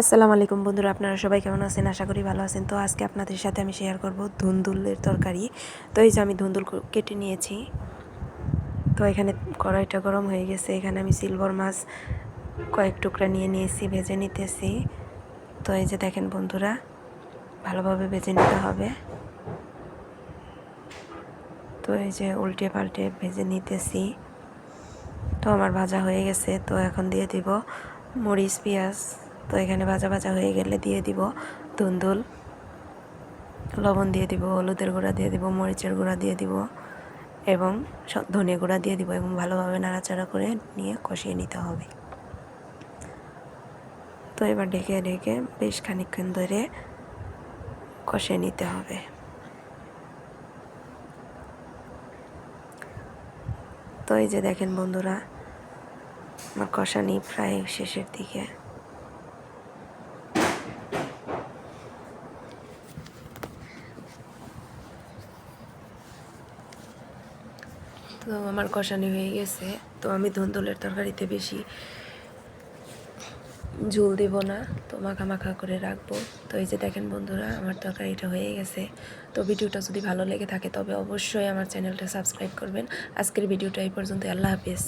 আসসালামু আলাইকুম বন্ধুরা, আপনারা সবাই কেমন আছেন? আশা করি ভালো আছেন। তো আজকে আপনাদের সাথে আমি শেয়ার করব ধুন্দুলের তরকারি। তো এই যে আমি ধুন্দুল কেটে নিয়েছি। তো এখানে কড়াইটা গরম হয়ে গেছে। এখানে আমি সিলভার মাছ কয়েক টুকরা নিয়ে নিয়েছি, ভেজে নিতেছি। তো এই যে দেখেন বন্ধুরা, ভালোভাবে ভেজে নিতে হবে। তো এই যে উল্টে পাল্টে ভেজে নিতেছি। তো আমার ভাজা হয়ে গেছে। তো এখন দিয়ে দিব মরিচ, পেঁয়াজ তো এখানে ভাজা ভাজা হয়ে গেলে দিয়ে দিব ধুন্দুল লবণ দিয়ে দিব, হলুদের গুঁড়া দিয়ে দিব, মরিচের গুঁড়া দিয়ে দিব এবং ধনে গুঁড়া দিয়ে দিব এবং ভালোভাবে নাড়াচাড়া করে নিয়ে কষিয়ে নিতে হবে। তো এবার ঢেকে ঢেকে বেশ খানিকক্ষণ ধরে কষিয়ে নিতে হবে। তো এই যে দেখেন বন্ধুরা, আমার কষানি প্রায় শেষের দিকে। তো আমার কষানি হয়ে গেছে। তো আমি ধুন্দুলের তরকারিতে বেশি ঝুল দেব না, তো মাখা মাখা করে রাখব। তো এই যে দেখেন বন্ধুরা, আমার তরকারিটা হয়ে গেছে। তো ভিডিওটা যদি ভালো লেগে থাকে, তবে অবশ্যই আমার চ্যানেলটা সাবস্ক্রাইব করবেন। আজকের ভিডিওটা এই পর্যন্ত আল্লাহ হাফিজ।